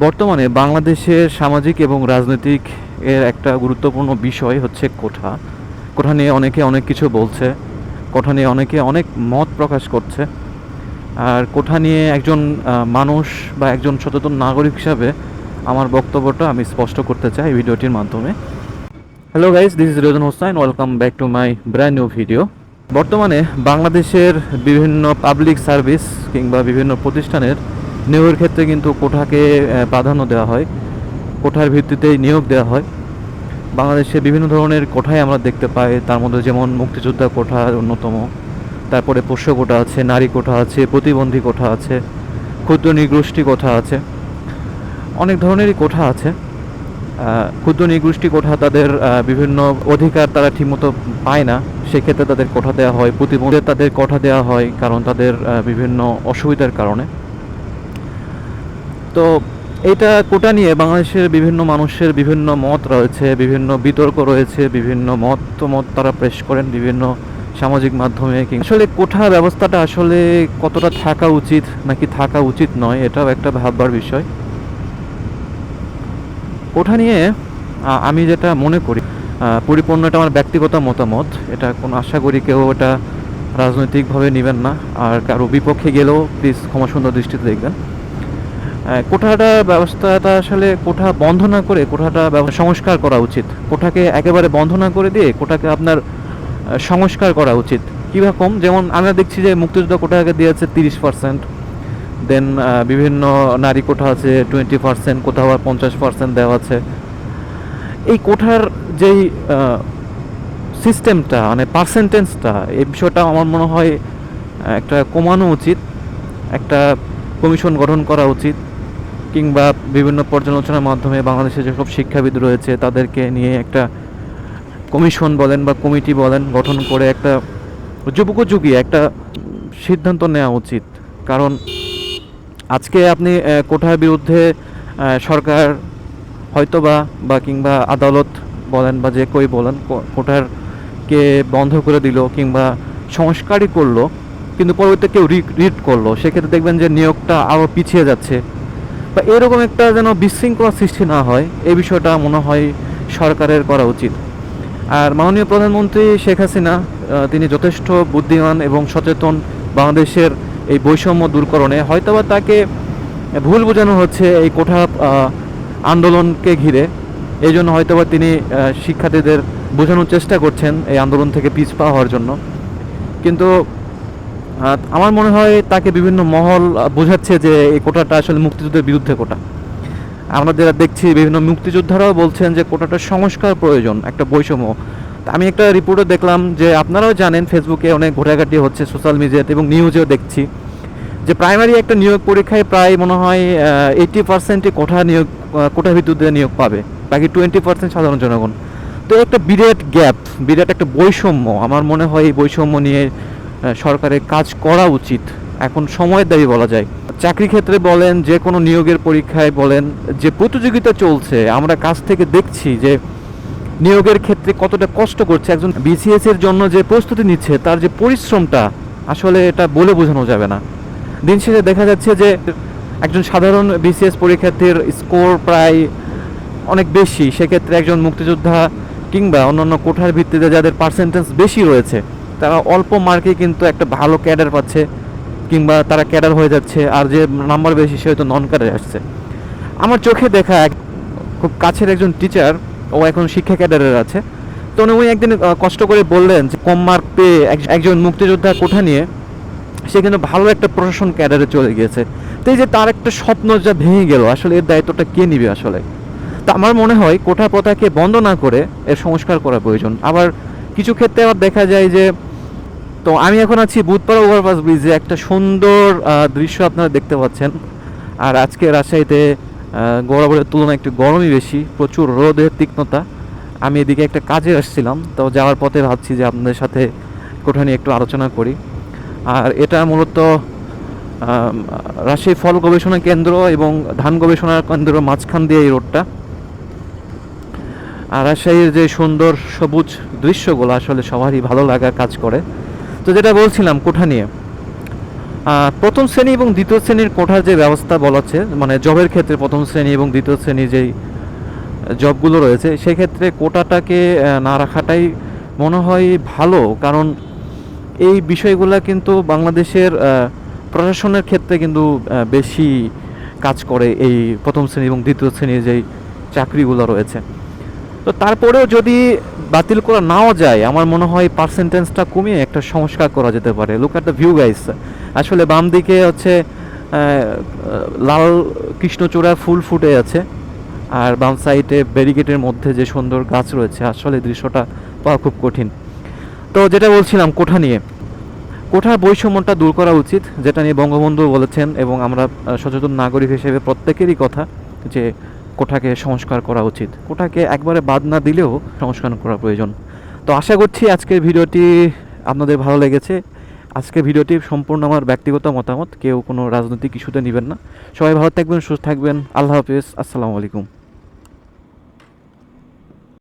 বর্তমানে বাংলাদেশের সামাজিক এবং রাজনৈতিক এর একটা গুরুত্বপূর্ণ বিষয় হচ্ছে কোঠা। কোঠা নিয়ে অনেকে অনেক কিছু বলছে, কোঠা নিয়ে অনেকে অনেক মত প্রকাশ করছে। আর কোঠা নিয়ে একজন মানুষ বা একজন সচেতন নাগরিক হিসাবে আমার বক্তব্যটা আমি স্পষ্ট করতে চাই ভিডিওটির মাধ্যমে। Hello guys this is Rezon Hossain welcome back to my brand new video বর্তমানে বাংলাদেশের বিভিন্ন পাবলিক সার্ভিস কিংবা বিভিন্ন প্রতিষ্ঠানের নিয়োগের ক্ষেত্রে কিন্তু কোঠাকে প্রাধান্য দেওয়া হয়। কোঠার ভিত্তিতেই নিয়োগ দেওয়া হয়। বাংলাদেশে বিভিন্ন ধরনের কোঠায় আমরা দেখতে পাই। তার মধ্যে যেমন মুক্তিযোদ্ধা কোঠা অন্যতম। তারপরে পোষ্য কোঠা আছে, নারী কোঠা আছে, প্রতিবন্ধী কোঠা আছে, ক্ষুদ্র নিগোষ্ঠী কোঠা আছে। অনেক ধরনেরই কোঠা আছে। ক্ষুদ্র নিগোষ্ঠী কোঠা তাদের বিভিন্ন অধিকার তারা ঠিকমতো পায় না। সেক্ষেত্রে তাদের কোঠা দেওয়া হয়। প্রতিবন্ধী তাদের কোঠা দেওয়া হয় কারণ তাদের বিভিন্ন অসুবিধার কারণে। তো এটা কোটা নিয়ে বাংলাদেশের বিভিন্ন মানুষের বিভিন্ন মত রয়েছে, বিভিন্ন বিতর্ক রয়েছে, বিভিন্ন মত মত তারা পেশ করেন বিভিন্ন সামাজিক মাধ্যমে আসলে কোঠা ব্যবস্থাটা আসলে কতটা থাকা উচিত নাকি থাকা উচিত নয়, এটাও একটা ভাববার বিষয়। কোঠা নিয়ে আমি যেটা মনে করি পরিপূর্ণ এটা আমার ব্যক্তিগত মতামত, এটা কোনো আশা করি কেউ এটা রাজনৈতিকভাবে নেবেন না, আর কারও বিপক্ষে গেলেও প্লিজ ক্ষমা সুন্দর দৃষ্টিতে দেখবেন। কোঠাটা ব্যবস্থাটা আসলে কোঠা বন্ধ না করে কোঠাটা সংস্কার করা উচিত। কোঠাকে একেবারে বন্ধ না করে দিয়ে কোঠাকে আপনার সংস্কার করা উচিত। কীরকম যেমন আমরা দেখছি যে মুক্তিযুদ্ধ কোঠাকে দিয়েছে তিরিশ পার্সেন্ট দেন বিভিন্ন নারী কোঠা আছে টোয়েন্টি পার্সেন্ট কোথাও আর পঞ্চাশ পার্সেন্ট দেওয়া আছে। এই কোঠার যেই সিস্টেমটা মানে পার্সেন্টেজটা এই বিষয়টা আমার মনে হয় একটা কমানো উচিত, একটা কমিশন গঠন করা উচিত। কিংবা বিভিন্ন পর্যালোচনার মাধ্যমে বাংলাদেশে যেসব শিক্ষাবিদ রয়েছে, তাদেরকে নিয়ে একটা কমিশন বলেন বা কমিটি বলেন, গঠন করে একটা যুগোপযোগী একটা সিদ্ধান্ত নেওয়া উচিত। কারণ আজকে আপনি কোঠার বিরুদ্ধে সরকার হয়তোবা বা কিংবা আদালত বলেন বা যে কই বলেন কোঠারকে বন্ধ করে দিল কিংবা সংস্কারই করল, কিন্তু পরবর্তীতে কেউ রিট করল। সেক্ষেত্রে দেখবেন যে নিয়োগটা আরও পিছিয়ে যাচ্ছে। বা এরকম একটা যেন বিশৃঙ্খলা সৃষ্টি না হয়, এই বিষয়টা মনে হয় সরকারের করা উচিত। আর মাননীয় প্রধানমন্ত্রী শেখ হাসিনা তিনি যথেষ্ট বুদ্ধিমান এবং সচেতন বাংলাদেশের এই বৈষম্য দূরকরণে। হয়তোবা তাকে ভুল বোঝানো হচ্ছে এই কোঠা আন্দোলনকে ঘিরে। এই জন্য হয়তোবা তিনি শিক্ষার্থীদের বোঝানোর চেষ্টা করছেন এই আন্দোলন থেকে পিছপা হওয়ার জন্য। কিন্তু আমার মনে হয় তাকে বিভিন্ন মহল বোঝাচ্ছে যে এই কোটাটা আসলে মুক্তিযুদ্ধের বিরুদ্ধে কোটা। আমরা যারা দেখছি, বিভিন্ন মুক্তিযোদ্ধারাও বলছেন যে কোটাটা সংস্কার প্রয়োজন, একটা বৈষম্য। আমি একটা রিপোর্টে দেখলাম যে আপনারাও জানেন, ফেসবুকে অনেক ঘোরাঘাটি হচ্ছে, সোশ্যাল মিডিয়াতে এবং নিউজেও দেখছি যে প্রাইমারি একটা নিয়োগ পরীক্ষায় প্রায় মনে হয় এইটি পার্সেন্টই কোঠা নিয়োগ কোটা ভিত্তিতে নিয়োগ পাবে। বাকি টোয়েন্টি পার্সেন্ট সাধারণ জনগণ। তো একটা বিরাট গ্যাপ বিরাট একটা বৈষম্য। আমার মনে হয় এই বৈষম্য নিয়ে সরকারের কাজ করা উচিত। এখন সময়ের দাবি বলা যায়। চাকরি ক্ষেত্রে বলেন, যে কোনো নিয়োগের পরীক্ষায় বলেন, যে প্রতিযোগিতা চলছে, আমরা কাছ থেকে দেখছি যে নিয়োগের ক্ষেত্রে কতটা কষ্ট করছে। একজন বিসিএস এর জন্য যে প্রস্তুতি নিচ্ছে, তার যে পরিশ্রমটা, আসলে এটা বলে বোঝানো যাবে না। দিন শেষে দেখা যাচ্ছে যে একজন সাধারণ বিসিএস পরীক্ষার্থীর স্কোর প্রায় অনেক বেশি। সেক্ষেত্রে একজন মুক্তিযোদ্ধা কিংবা অন্যান্য কোঠার ভিত্তিতে যাদের পার্সেন্টেজ বেশি রয়েছে তারা অল্প মার্কে কিন্তু একটা ভালো ক্যাডার পাচ্ছে, কিংবা তারা ক্যাডার হয়ে যাচ্ছে, আর যে নাম্বার বেশি সে হয়তো নন ক্যাডার আসছে। আমার চোখে দেখা এক খুব কাছের একজন টিচার ও এখন শিক্ষা ক্যাডারের আছে। তো উনি একদিন কষ্ট করে বললেন যে, কম মার্ক পেয়ে এক- একজন মুক্তিযোদ্ধা কোঠা নিয়ে, সে কিন্তু ভালো একটা প্রশাসন ক্যাডারে চলে গিয়েছে। তো এই যে তার একটা স্বপ্ন যা ভেঙে গেল, আসলে এর দায়িত্বটা কে নিবে আসলে? তা আমার মনে হয় কোঠা প্রথাকে বন্ধ না করে এর সংস্কার করা প্রয়োজন। আবার কিছু ক্ষেত্রে আবার দেখা যায় যে, তো আমি এখন আছি বুধপাড়া ওভারপাস ব্রিজে, একটা সুন্দর দৃশ্য আপনারা দেখতে পাচ্ছেন। আর আজকে রাজশাহীতে গরমের তুলনায় একটু গরমই বেশি, প্রচুর রোদের তীক্ষ্ণতা। আমি এদিকে একটা কাজে আসছিলাম, তো যাওয়ার পথে ভাবছি যে আপনাদের সাথে কোঠা একটু আলোচনা করি। আর এটা মূলত রাজশাহী ফল গবেষণা কেন্দ্র এবং ধান গবেষণা কেন্দ্র মাঝখান দিয়ে এই রোডটা। আর রাজশাহীর যে সুন্দর সবুজ দৃশ্যগুলো আসলে সবারই ভালো লাগা কাজ করে। তো যেটা বলছিলাম, কোঠা নিয়ে। প্রথম শ্রেণি এবং দ্বিতীয় শ্রেণির কোঠার যে ব্যবস্থা বলাচ্ছে মানে জবের ক্ষেত্রে প্রথম শ্রেণি এবং দ্বিতীয় শ্রেণির যেই জবগুলো রয়েছে, সেক্ষেত্রে কোটাটাকে না রাখাটাই মনে হয় ভালো। কারণ এই বিষয়গুলো কিন্তু বাংলাদেশের প্রশাসনের ক্ষেত্রে কিন্তু বেশি কাজ করে এই প্রথম শ্রেণি এবং দ্বিতীয় শ্রেণির যেই চাকরিগুলো রয়েছে। তো তারপরেও যদি বাতিল করা নাও যায়, আমার মনে হয় পার্সেন্টেজটা কমিয়ে একটা সংস্কার করা যেতে পারে। Look at the view guys আসলে বাম দিকে হচ্ছে লাল কৃষ্ণচূড়া ফুল ফুটে আছে, আর বাম সাইডে ব্যারিকেডের মধ্যে যে সুন্দর গাছ রয়েছে, আসলে দৃশ্যটা পাওয়া খুব কঠিন। তো যেটা বলছিলাম, কোঠা নিয়ে। কোঠার বৈষম্যটা দূর করা উচিত, যেটা নিয়ে বঙ্গবন্ধু বলেছেন, এবং আমরা সচেতন নাগরিক হিসেবে প্রত্যেকেরই কথা, যে কোঠাকে সংস্কার করা উচিত। কোঠাকে একবারে বাদ না দিলেও সংস্কার করা প্রয়োজন। তো আশা করছি আজকের ভিডিওটি আপনাদের ভালো লেগেছে। আজকে ভিডিওটি সম্পূর্ণ আমার ব্যক্তিগত মতামত। কেউ কোনো রাজনৈতিক ইস্যুতে নেবেন না। সবাই ভালো থাকবেন, সুস্থ থাকবেন। আল্লাহ হাফিজ। আসসালামু আলাইকুম।